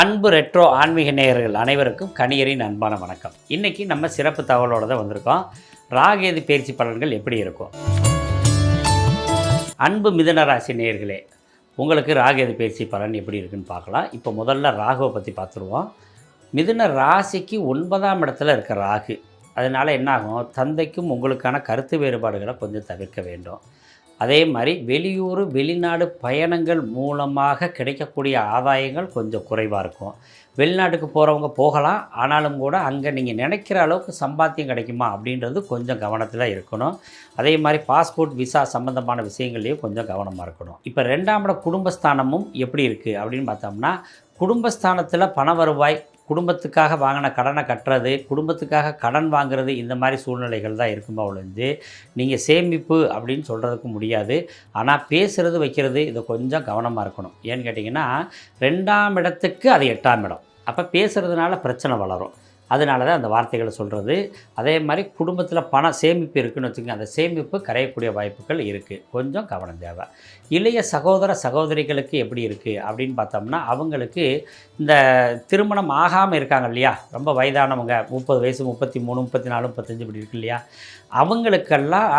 அன்பு ரெட்ரோ ஆன்மீக நேயர்கள் அனைவருக்கும் கணியரின் அன்பான வணக்கம். இன்னைக்கு நம்ம சிறப்பு தகவலோடு தான் வந்திருக்கோம். ராகேது பயிற்சி பலன்கள் எப்படி இருக்கும்? அன்பு மிதன ராசி நேயர்களே உங்களுக்கு ராகேது பயிற்சி பலன் எப்படி இருக்குன்னு பார்க்கலாம். இப்போ முதல்ல ராகுவை பற்றி பார்த்துருவோம். மிதுன ராசிக்கு ஒன்பதாம் இடத்துல இருக்க ராகு அதனால் என்னாகும்? தந்தைக்கும் உங்களுக்கான கருத்து வேறுபாடுகளை கொஞ்சம் தவிர்க்க வேண்டும். அதே மாதிரி வெளியூர் வெளிநாடு பயணங்கள் மூலமாக கிடைக்கக்கூடிய ஆதாயங்கள் கொஞ்சம் குறைவாக இருக்கும். வெளிநாட்டுக்கு போகிறவங்க போகலாம். ஆனாலும் கூட அங்கே நீங்கள் நினைக்கிற அளவுக்கு சம்பாத்தியம் கிடைக்குமா அப்படின்றது கொஞ்சம் கவனத்தில் இருக்கணும். அதே மாதிரி பாஸ்போர்ட் விசா சம்மந்தமான விஷயங்கள்லையும் கொஞ்சம் கவனமாக இருக்கணும். இப்போ ரெண்டாம் இட குடும்பஸ்தானமும் எப்படி இருக்குது அப்படின்னு பார்த்தோம்னா குடும்பஸ்தானத்தில் பண வருவாய் குடும்பத்துக்காக வாங்கின கடனை கட்டுறது குடும்பத்துக்காக கடன் வாங்குறது இந்த மாதிரி சூழ்நிலைகள் தான் இருக்குமா ஒழிஞ்சு நீங்கள் சேமிப்பு அப்படின்னு சொல்கிறதுக்கு முடியாது. ஆனால் பேசுகிறது வைக்கிறது இதை கொஞ்சம் கவனமாக இருக்கணும். ஏன்னு கேட்டிங்கன்னா ரெண்டாம் இடத்துக்கு அது எட்டாம் இடம். அப்போ பேசுகிறதுனால பிரச்சனை வளரும். அதனால தான் அந்த வார்த்தைகளை சொல்கிறது அதே மாதிரி குடும்பத்தில் பண சேமிப்பு இருக்குன்னு வச்சுக்கோங்க அந்த சேமிப்பு கரையக்கூடிய வாய்ப்புகள் இருக்குது கொஞ்சம் கவனம் தேவை. இளைய சகோதர சகோதரிகளுக்கு எப்படி இருக்குது அப்படின்னு பார்த்தோம்னா அவங்களுக்கு இந்த திருமணம் ஆகாமல் இருக்காங்க இல்லையா? ரொம்ப வயதானவங்க முப்பது வயசு முப்பத்தி மூணு முப்பத்தி நாலு முப்பத்தஞ்சு இப்படி இருக்கு இல்லையா? அவங்களுக்கெல்லாம்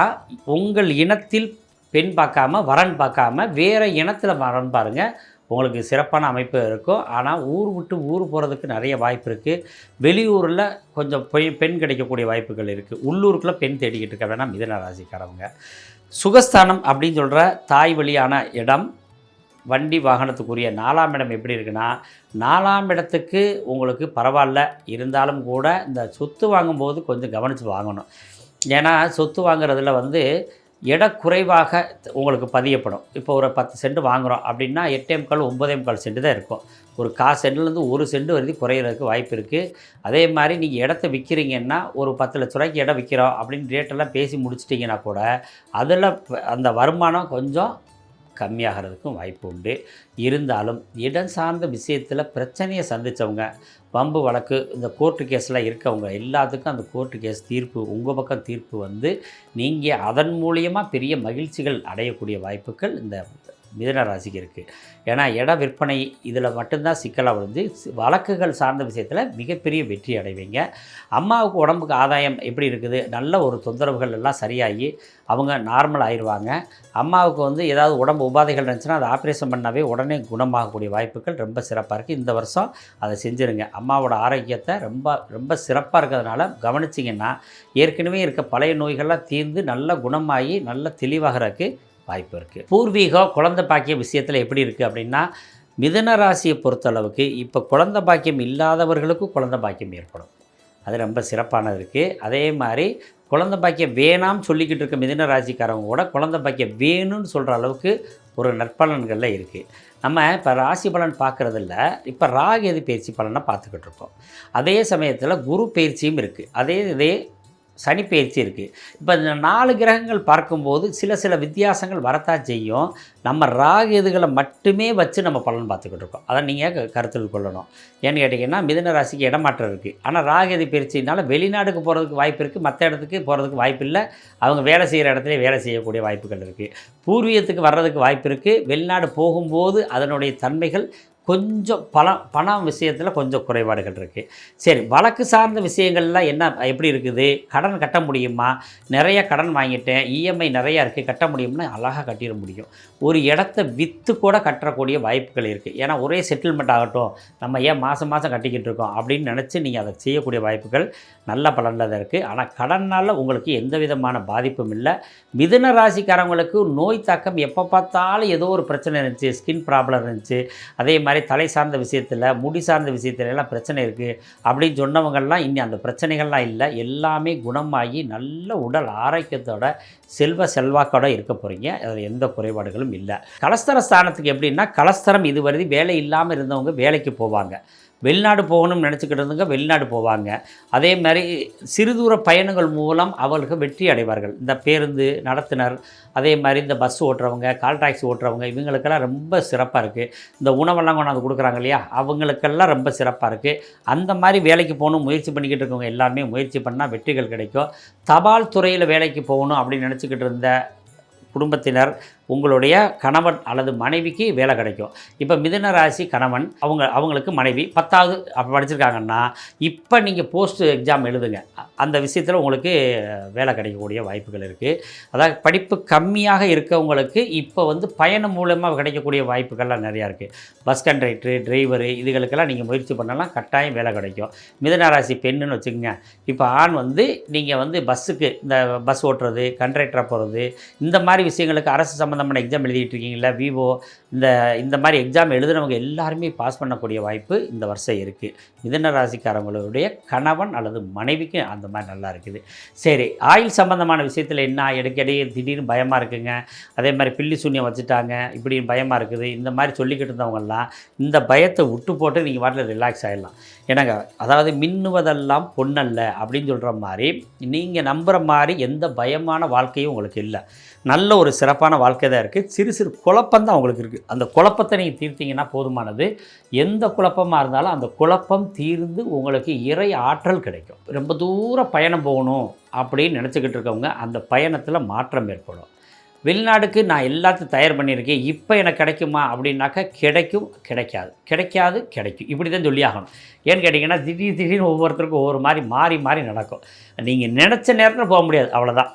உங்கள் இனத்தில் பெண் பார்க்காம வரன் பார்க்காம வேறு இனத்தில் வரன் பாருங்கள் உங்களுக்கு சிறப்பான அமைப்பு இருக்கும். ஆனால் ஊர் விட்டு ஊர் போகிறதுக்கு நிறைய வாய்ப்பு இருக்குது வெளியூரில் கொஞ்சம் பெய் பெண் கிடைக்கக்கூடிய வாய்ப்புகள் இருக்குது உள்ளூருக்குள்ளே பெண் தேடிக்கிட்டு இருக்க வேணாம். மிதன ராசிக்காரவங்க. சுகஸ்தானம் அப்படின்னு சொல்கிற தாய் வழியான இடம் வண்டி வாகனத்துக்குரிய நாலாம் இடம் எப்படி இருக்குன்னா நாலாம் இடத்துக்கு உங்களுக்கு பரவாயில்ல. இருந்தாலும் கூட இந்த சொத்து வாங்கும்போது கொஞ்சம் கவனித்து வாங்கணும். ஏன்னா சொத்து வாங்குறதுல வந்து எடை குறைவாக உங்களுக்கு பதியப்படும். இப்போ ஒரு பத்து சென்ட் வாங்குகிறோம் அப்படின்னா எட்டே முக்கால் ஒம்பதே முக்கால் சென்ட் தான் இருக்கும். ஒரு கா சென்ட்லேருந்து ஒரு சென்ட் வரைக்கும் குறையிறதுக்கு வாய்ப்பு இருக்குது அதே மாதிரி நீங்கள் இடத்த விற்கிறீங்கன்னா ஒரு பத்து லட்ச ரூபாய்க்கு இடம் விற்கிறோம் அப்படின்னு ரேட்டெல்லாம் பேசி முடிச்சிட்டிங்கன்னா கூட அதில் அந்த வருமானம் கொஞ்சம் கம்மியாகிறதுக்கும் வாய்ப்பு உண்டு. இருந்தாலும் இடம் சார்ந்த விஷயத்தில் பிரச்சனையை சந்தித்தவங்க வம்பு வழக்கு இந்த கோர்ட்டு கேஸ்லாம் இருக்கவங்க எல்லாத்துக்கும் அந்த கோர்ட்டு கேஸ் தீர்ப்பு உங்கள் பக்கம் தீர்ப்பு வந்து நீங்கள் அதன் மூலியமாக பெரிய மகிழ்ச்சிகள் அடையக்கூடிய வாய்ப்புகள் இந்த மிதன ராசிக்கு இருக்குது ஏன்னா இட விற்பனை இதில் மட்டும்தான் சிக்கலாக விழுந்து வழக்குகள் சார்ந்த விஷயத்தில் மிகப்பெரிய வெற்றி அடைவீங்க. அம்மாவுக்கு உடம்புக்கு ஆதாயம் எப்படி இருக்குது? நல்ல ஒரு தொந்தரவுகள் எல்லாம் சரியாகி அவங்க நார்மல் ஆயிடுவாங்க. அம்மாவுக்கு வந்து ஏதாவது உடம்பு உபாதைகள் இருந்துச்சுன்னா அதை ஆப்ரேஷன் பண்ணாவே உடனே குணமாகக்கூடிய வாய்ப்புகள் ரொம்ப சிறப்பாக இருக்குது இந்த வருஷம் அதை செஞ்சுருங்க. அம்மாவோட ஆரோக்கியத்தை ரொம்ப ரொம்ப சிறப்பாக இருக்கிறதுனால கவனிச்சிங்கன்னா ஏற்கனவே இருக்க பழைய நோய்கள்லாம் தீர்ந்து நல்ல குணமாகி நல்ல தெளிவாகிறதுக்கு வாய்ப்பு இருக்குது பூர்வீகம் குழந்தை பாக்கிய விஷயத்தில் எப்படி இருக்குது அப்படின்னா மிதன ராசியை பொறுத்தளவுக்கு இப்போ குழந்தை பாக்கியம் இல்லாதவர்களுக்கும் குழந்தை பாக்கியம் ஏற்படும். அது ரொம்ப சிறப்பானது இருக்குது அதே மாதிரி குழந்தை பாக்கியம் வேணாம்னு சொல்லிக்கிட்டு இருக்க மிதன ராசிக்காரவங்க கூட குழந்தை பாக்கியம் வேணும்னு சொல்கிற அளவுக்கு ஒரு நற்பலன்களில் இருக்குது நம்ம இப்போ ராசி பலன் பார்க்குறதில்ல இப்போ ராகு எது பயிற்சி பலனை பார்த்துக்கிட்டு இருக்கோம். அதே சமயத்தில் குரு பயிற்சியும் இருக்குது அதே இதே சனி பயிற்சி இருக்குது இப்போ இந்த நாலு கிரகங்கள் பார்க்கும்போது சில சில வித்தியாசங்கள் வரத்தான் செய்யும். நம்ம ராகு இதுகளை மட்டுமே வச்சு நம்ம பலன் பார்த்துக்கிட்டு இருக்கோம். அதை நீங்கள் க- கருத்தில் கொள்ளணும். ஏன்னு கேட்டிங்கன்னா மிதுன ராசிக்கு இடமாற்றம் இருக்குது ஆனால் ராகதி பயிற்சினால வெளிநாடுக்கு போகிறதுக்கு வாய்ப்பு இருக்குது மற்ற இடத்துக்கு போகிறதுக்கு வாய்ப்பு இல்லை. அவங்க வேலை செய்கிற இடத்துல வேலை செய்யக்கூடிய வாய்ப்புகள் இருக்குது பூர்வீகத்துக்கு வர்றதுக்கு வாய்ப்பு இருக்குது வெளிநாடு போகும்போது அதனுடைய தன்மைகள் கொஞ்சம் பணம் பணம் விஷயத்தில் கொஞ்சம் குறைபாடுகள் இருக்குது சரி வழக்கு சார்ந்த விஷயங்கள்லாம் என்ன எப்படி இருக்குது? கடன் கட்ட முடியுமா? நிறைய கடன் வாங்கிட்டேன். இஎம்ஐ நிறையா இருக்குது கட்ட முடியும்னா அழகாக கட்டிட முடியும். ஒரு இடத்த விற்று கூட கட்டக்கூடிய வாய்ப்புகள் இருக்குது ஏன்னா ஒரே செட்டில்மெண்ட் ஆகட்டும். நம்ம ஏன் மாதம் மாதம் கட்டிக்கிட்டு இருக்கோம்? அப்படின்னு நினச்சி நீங்கள் அதை செய்யக்கூடிய வாய்ப்புகள் நல்ல பலனில் தான் இருக்குது ஆனால் கடனால் உங்களுக்கு எந்த விதமான பாதிப்பும் இல்லை. மிதுன ராசிக்காரங்களுக்கு நோய் தாக்கம் எப்போ பார்த்தாலும் ஏதோ ஒரு பிரச்சனை இருந்துச்சு. ஸ்கின் ப்ராப்ளம் இருந்துச்சு. அதே மாதிரி மாதிரி தலை சார்ந்த விஷயத்தில் முடி சார்ந்த விஷயத்துல எல்லாம் பிரச்சனை இருக்குது அப்படின்னு சொன்னவங்கள்லாம் இனி அந்த பிரச்சனைகள்லாம் இல்லை. எல்லாமே குணமாகி நல்ல உடல் ஆரோக்கியத்தோட செல்வ செல்வாக்கோட இருக்க போகிறீங்க அதில் எந்த குறைபாடுகளும் இல்லை. கலஸ்தர ஸ்தானத்துக்கு எப்படின்னா கலஸ்தரம் இதுவரை வேலை இல்லாமல் இருந்தவங்க வேலைக்கு போவாங்க. வெளிநாடு போகணும்னு நினச்சிக்கிட்டு வெளிநாடு போவாங்க. அதே மாதிரி சிறுதூர பயணங்கள் மூலம் அவர்கள் வெற்றி அடைவார்கள். இந்த பேருந்து நடத்துனர் அதே மாதிரி இந்த பஸ் ஓட்டுறவங்க கால் டாக்ஸி ஓட்டுறவங்க இவங்களுக்கெல்லாம் ரொம்ப சிறப்பாக இருக்குது இந்த உணவெல்லாம் கொண்டாந்து கொடுக்குறாங்க இல்லையா? அவங்களுக்கெல்லாம் ரொம்ப சிறப்பாக இருக்குது அந்த மாதிரி வேலைக்கு போகணும் முயற்சி பண்ணிக்கிட்டு இருக்கவங்க எல்லாருமே முயற்சி பண்ணால் வெற்றிகள் கிடைக்கும். தபால் துறையில் வேலைக்கு போகணும் அப்படின்னு நினச்சிக்கிட்டு இருந்த குடும்பத்தினர் உங்களுடைய கணவன் அல்லது மனைவிக்கு வேலை கிடைக்கும். இப்போ மிதுன ராசி கணவன் அவங்க அவங்களுக்கு மனைவி பத்தாவது அப்போ படிச்சிருக்காங்கன்னா இப்போ நீங்கள் போஸ்ட் எக்ஸாம் எழுதுங்க. அந்த விஷயத்தில் உங்களுக்கு வேலை கிடைக்கக்கூடிய வாய்ப்புகள் இருக்குது அதாவது படிப்பு கம்மியாக இருக்கவங்களுக்கு இப்போ வந்து பயணம் மூலமாக கிடைக்கக்கூடிய வாய்ப்புகள்லாம் நிறையா இருக்குது பஸ் கண்டக்டரு டிரைவரு இதுகளுக்கெல்லாம் நீங்கள் முயற்சி பண்ணலாம் கட்டாயம் வேலை கிடைக்கும். மிதுன ராசி பெண்ணுன்னு வச்சுக்கோங்க. இப்போ ஆண் வந்து நீங்கள் வந்து பஸ்ஸுக்கு இந்த பஸ் ஓட்டுறது கண்டக்டராக போகிறது இந்த மாதிரி விஷயங்களுக்கு அரசு சம்மந்தமான எக்ஸாம் எழுதிட்டு இருக்கீங்களா விவோ இந்த இந்த மாதிரி எக்ஸாம் எழுதுனவங்க எல்லாருமே பாஸ் பண்ணக்கூடிய வாய்ப்பு இந்த வருஷம் இருக்குது மிதன ராசிக்காரங்களுடைய கணவன் அல்லது மனைவிக்கு அந்த மாதிரி நல்லா இருக்குது. சரி ஆயில் சம்மந்தமான விஷயத்தில் என்ன இடைக்கடி திடீர்னு பயமாக இருக்குங்க. அதே மாதிரி பில்லி சூன்யம் வச்சுட்டாங்க இப்படின்னு பயமாக இருக்குது. இந்த மாதிரி சொல்லிக்கிட்டு இருந்தவங்கெல்லாம் இந்த பயத்தை விட்டு போட்டு நீங்கள் வாட்டில் ரிலாக்ஸ் ஆகிடலாம் என்னங்க அதாவது மின்னுவதெல்லாம் பொண்ணல்ல அப்படின்னு சொல்கிற மாதிரி நீங்கள் நம்புகிற மாதிரி எந்த பயமான வாழ்க்கையும் உங்களுக்கு இல்லை. நல்ல ஒரு சிறப்பான வாழ்க்கை தான் இருக்குது சிறு சிறு குழப்பம் தான் உங்களுக்கு இருக்குது அந்த குழப்பத்தை நீங்கள் தீர்த்தீங்கன்னா போதுமானது. எந்த குழப்பமாக இருந்தாலும் அந்த குழப்பம் தீர்ந்து உங்களுக்கு இறை ஆற்றல் கிடைக்கும். ரொம்ப தூரம் பயணம் போகணும் அப்படின்னு நினச்சிக்கிட்டு இருக்கவங்க அந்த பயணத்தில் மாற்றம் ஏற்படும். வெளிநாடுக்கு நான் எல்லாத்தையும் தயார் பண்ணியிருக்கேன். இப்போ எனக்கு கிடைக்குமா அப்படின்னாக்கா கிடைக்கும் கிடைக்காது. கிடைக்காது கிடைக்கும். இப்படி தான் சொல்லி ஆகணும். ஏன்னு கேட்டிங்கன்னா திடீர் திடீர்னு ஒவ்வொருத்தருக்கும் ஒவ்வொரு மாதிரி மாறி மாறி நடக்கும். நீங்கள் நினச்ச நேரத்தில் போக முடியாது. அவ்வளோதான்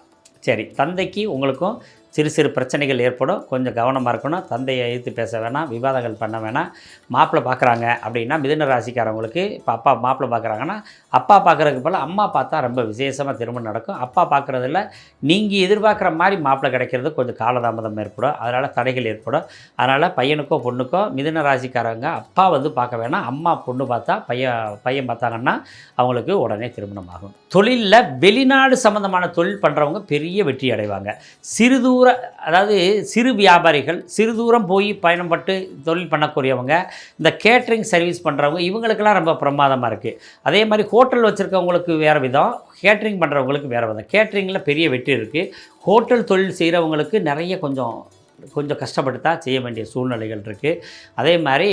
சரி தந்தைக்கு உங்களுக்கும் சிறு சிறு பிரச்சனைகள் ஏற்படும். கொஞ்சம் கவனமாக இருக்கணும். தந்தையை எதிர்த்து பேச வேணாம். விவாதங்கள் பண்ண வேணாம். மாப்பிள்ளை பார்க்குறாங்க அப்படின்னா மிதுன ராசிக்காரவங்களுக்கு இப்போ அப்பா மாப்பிள்ளை பார்க்குறாங்கன்னா அப்பா பார்க்குறதுக்கு போல் அம்மா பார்த்தா ரொம்ப விசேஷமாக திருமணம் நடக்கும். அப்பா பார்க்குறதில் நீங்கள் எதிர்பார்க்குற மாதிரி மாப்பிள்ளை கிடைக்கிறது கொஞ்சம் காலதாமதம் ஏற்படும். அதனால் தடைகள் ஏற்படும். அதனால் பையனுக்கோ பொண்ணுக்கோ மிதுன ராசிக்காரங்க அப்பா வந்து பார்க்க வேணாம். அம்மா பொண்ணு பார்த்தா பையன் பையன் பார்த்தாங்கன்னா அவங்களுக்கு உடனே திருமணம் ஆகும். தொழிலில் வெளிநாடு சம்மந்தமான தொழில் பண்ணுறவங்க பெரிய வெற்றி அடைவாங்க. சிறிது தூர அதாவது சிறு வியாபாரிகள் சிறு தூரம் போய் பயணப்பட்டு தொழில் பண்ணக்கூடியவங்க இந்த கேட்ரிங் சர்வீஸ் பண்ணுறவங்க இவங்களுக்கெல்லாம் ரொம்ப பிரமாதமாக இருக்குது அதே மாதிரி ஹோட்டல் வச்சுருக்கவங்களுக்கு வேறு விதம் கேட்ரிங் பண்ணுறவங்களுக்கு வேறு விதம். கேட்ரிங்கில் பெரிய வெற்றி இருக்குது ஹோட்டல் தொழில் செய்கிறவங்களுக்கு நிறைய கொஞ்சம் கொஞ்சம் கஷ்டப்பட்டு தான் செய்ய வேண்டிய சூழ்நிலைகள் இருக்குது அதே மாதிரி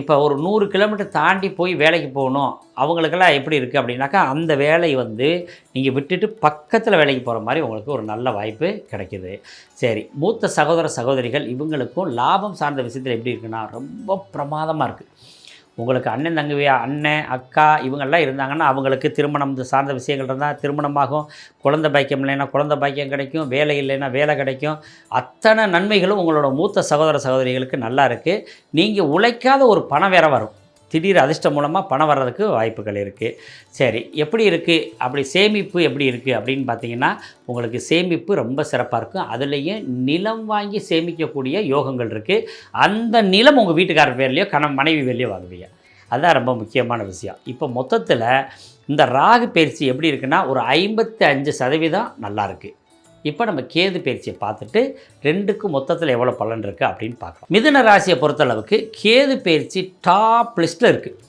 இப்போ ஒரு நூறு கிலோமீட்டர் தாண்டி போய் வேலைக்கு போகணும். அவங்களுக்கெல்லாம் எப்படி இருக்குது அப்படின்னாக்கா அந்த வேலை வந்து நீங்கள் விட்டுட்டு பக்கத்தில் வேலைக்கு போகிற மாதிரி உங்களுக்கு ஒரு நல்ல வாய்ப்பு கிடைக்கிது. சரி மூத்த சகோதர சகோதரிகள் இவங்களுக்கும் லாபம் சார்ந்த விஷயத்தில் எப்படி இருக்குன்னா ரொம்ப பிரமாதமாக இருக்குது உங்களுக்கு அண்ணன் தங்கவியா அண்ணன் அக்கா இவங்கெல்லாம் இருந்தாங்கன்னா அவங்களுக்கு திருமணம் சார்ந்த விஷயங்கள் இருந்தால் திருமணமாகும். குழந்தை பாக்கியம் இல்லைன்னா குழந்த பாக்கியம் கிடைக்கும். வேலை இல்லைன்னா வேலை கிடைக்கும். அத்தனை நன்மைகளும் உங்களோட மூத்த சகோதர சகோதரிகளுக்கு நல்லா இருக்குது நீங்கள் உழைக்காத ஒரு பணம் வேற வரும். திடீர் அதிர்ஷ்டம் மூலமாக பணம் வர்றதுக்கு வாய்ப்புகள் இருக்குது சரி எப்படி இருக்குது அப்படி சேமிப்பு எப்படி இருக்குது அப்படின்னு பார்த்தீங்கன்னா உங்களுக்கு சேமிப்பு ரொம்ப சிறப்பாக இருக்கும் அதுலேயும் நிலம் வாங்கி சேமிக்கக்கூடிய யோகங்கள் இருக்குது அந்த நிலம் உங்கள் வீட்டுக்காரர் பேர்லேயோ கணவன் மனைவி பேர்லேயோ வாங்குவீங்க. அதுதான் ரொம்ப முக்கியமான விஷயம். இப்போ மொத்தத்தில் இந்த ராகு பயிற்சி எப்படி இருக்குன்னா ஒரு ஐம்பத்தி அஞ்சு சதவீதம் நல்லா இருக்குது இப்போ நம்ம கேது பயிற்சியை பார்த்துட்டு ரெண்டுக்கும் மொத்தத்தில் எவ்வளோ பலன் இருக்குது அப்படின்னு பார்க்கலாம். மிதுன ராசியை பொறுத்தளவுக்கு கேது பயிற்சி டாப் லிஸ்ட்டில் இருக்குது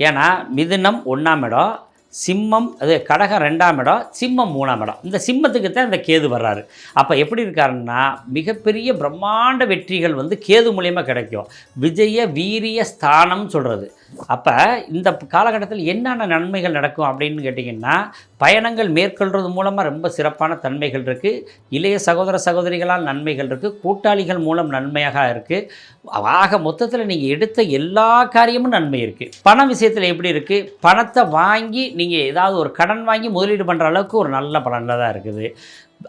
ஏன்னா மிதுனம் ஒன்றாம் இடம் சிம்மம் அது கடகம் ரெண்டாம் இடம் சிம்மம் மூணாம் இடம். இந்த சிம்மத்துக்கு தான் இந்த கேது வர்றாரு. அப்போ எப்படி இருக்காருன்னா மிகப்பெரிய பிரம்மாண்ட வெற்றிகள் வந்து கேது மூலியமாக கிடைக்கும். விஜய வீரிய ஸ்தானம் சொல்கிறது அப்போ இந்த காலகட்டத்தில் என்னென்ன நன்மைகள் நடக்கும் அப்படின்னு கேட்டிங்கன்னா பயணங்கள் மேற்கொள்வது மூலமாக ரொம்ப சிறப்பான தன்மைகள் இருக்குது இளைய சகோதர சகோதரிகளால் நன்மைகள் இருக்குது கூட்டாளிகள் மூலம் நன்மையாக இருக்குது ஆக மொத்தத்தில் நீங்கள் எடுத்த எல்லா காரியமும் நன்மை இருக்குது பண விஷயத்தில் எப்படி இருக்குது பணத்தை வாங்கி நீங்கள் ஏதாவது ஒரு கடன் வாங்கி முதலீடு பண்ணுற அளவுக்கு ஒரு நல்ல பலனில் தான் இருக்குது.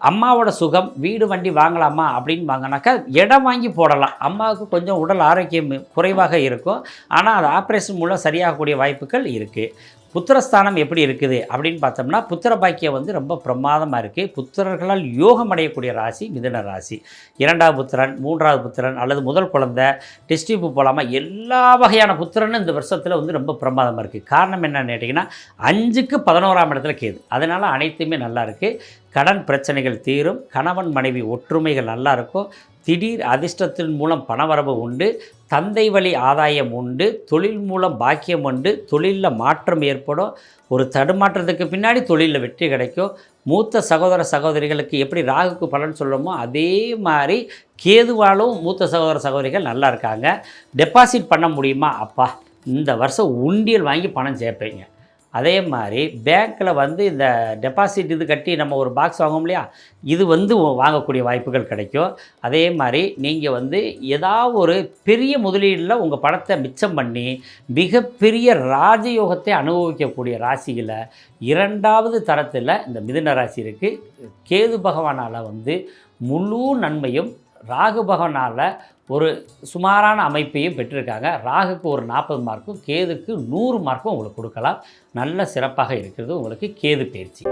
அம்மாவோட சுகம் வீடு வண்டி வாங்கலாமா அப்படின்னு வாங்கினாக்கா இடம் வாங்கி போடலாம். அம்மாவுக்கு கொஞ்சம் உடல் ஆரோக்கியம் குறைவாக இருக்கும். ஆனால் அது ஆப்ரேஷன் மூலம் சரியாகக்கூடிய வாய்ப்புகள் இருக்குது புத்திரஸ்தானம் எப்படி இருக்குது அப்படின்னு பார்த்தோம்னா புத்திர பாக்கியம் வந்து ரொம்ப பிரமாதமாக இருக்குது புத்திரர்களால் யோகம் அடையக்கூடிய ராசி மிதுன ராசி. இரண்டாவது புத்திரன் மூன்றாவது புத்திரன் அல்லது முதல் குழந்தை டெஸ்டிப்பு போகலாமா எல்லா வகையான புத்திரனும் இந்த வருஷத்தில் வந்து ரொம்ப பிரமாதமாக இருக்குது காரணம் என்னன்னு கேட்டிங்கன்னா அஞ்சுக்கு பதினோராம் இடத்துல கேது. அதனால் அனைத்துமே நல்லா இருக்குது கடன் பிரச்சனைகள் தீரும். கணவன் மனைவி ஒற்றுமைகள் நல்லா இருக்கும். திடீர் அதிர்ஷ்டத்தின் மூலம் பணவரவு உண்டு தந்தை வழி ஆதாயம் உண்டு தொழில் மூலம் பாக்கியம் உண்டு தொழிலில் மாற்றம் ஏற்படும். ஒரு தடுமாற்றத்துக்கு பின்னாடி தொழிலில் வெற்றி கிடைக்கும். மூத்த சகோதர சகோதரிகளுக்கு எப்படி ராகுக்கு பலன் சொல்லணுமோ அதே மாதிரி கேதுவாலும் மூத்த சகோதர சகோதரிகள் நல்லா இருக்காங்க. டெபாசிட் பண்ண முடியுமா? அப்பா இந்த வருஷம் உண்டியல் வாங்கி பணம் சேர்ப்பீங்க. அதே மாதிரி பேங்க்கில் வந்து இந்த டெபாசிட் இது கட்டி நம்ம ஒரு பாக்ஸ் வாங்குவோம் இல்லையா? இது வந்து வாங்கக்கூடிய வாய்ப்புகள் கிடைக்கும். அதே மாதிரி நீங்கள் வந்து ஏதாவது ஒரு பெரிய முதலீடில் உங்கள் பணத்தை மிச்சம் பண்ணி மிகப்பெரிய ராஜயோகத்தை அனுபவிக்கக்கூடிய ராசியில் இரண்டாவது தரத்தில் இந்த மிதுன ராசி இருக்குது கேது பகவானால் வந்து முழு நன்மையும் ராகு பகவானால் ஒரு சுமாரான அமைப்பையும் பெற்றிருக்காங்க. ராகுக்கு ஒரு நாற்பது மார்க்கும் கேதுக்கு நூறு மார்க்கும் உங்களுக்கு கொடுக்கலாம். நல்ல சிறப்பாக இருக்கிறது உங்களுக்கு கேது பயிற்சி.